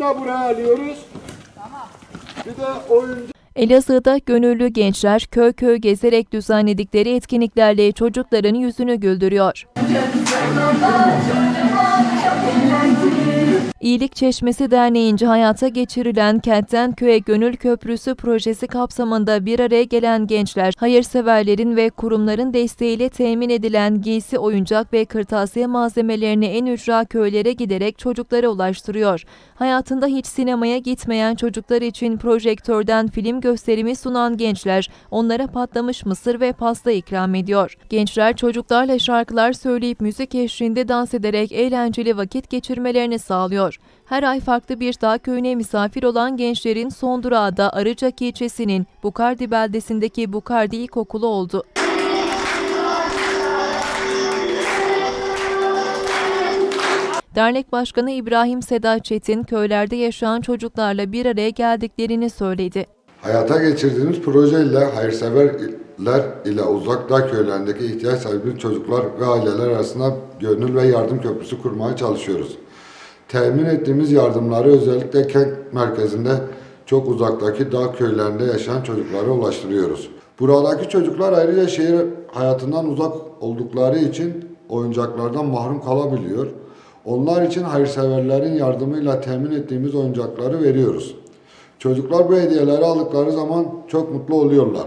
De buraya alıyoruz. Tamam. Bir de oyuncu Elazığ'da gönüllü gençler köy köy gezerek düzenledikleri etkinliklerle çocukların yüzünü güldürüyor. İyilik Çeşmesi Derneği'nce hayata geçirilen Kentten Köye Gönül Köprüsü projesi kapsamında bir araya gelen gençler, hayırseverlerin ve kurumların desteğiyle temin edilen giysi, oyuncak ve kırtasiye malzemelerini en ücra köylere giderek çocuklara ulaştırıyor. Hayatında hiç sinemaya gitmeyen çocuklar için projektörden film gösterimi sunan gençler, onlara patlamış mısır ve pasta ikram ediyor. Gençler çocuklarla şarkılar söyleyip müzik eşliğinde dans ederek eğlenceli vakit geçirmelerini sağlıyor. Her ay farklı bir dağ köyüne misafir olan gençlerin son durağı da Arıcak ilçesinin Bukardi beldesindeki Bukardi İlkokulu oldu. Dernek Başkanı İbrahim Seda Çetin köylerde yaşayan çocuklarla bir araya geldiklerini söyledi. Hayata geçirdiğimiz projeyle hayırseverler ile uzak dağ köylerindeki ihtiyaç sahibi çocuklar ve aileler arasında gönül ve yardım köprüsü kurmaya çalışıyoruz. Temin ettiğimiz yardımları özellikle kent merkezinde çok uzaktaki dağ köylerinde yaşayan çocuklara ulaştırıyoruz. Buradaki çocuklar ayrıca şehir hayatından uzak oldukları için oyuncaklardan mahrum kalabiliyor. Onlar için hayırseverlerin yardımıyla temin ettiğimiz oyuncakları veriyoruz. Çocuklar bu hediyeleri aldıkları zaman çok mutlu oluyorlar.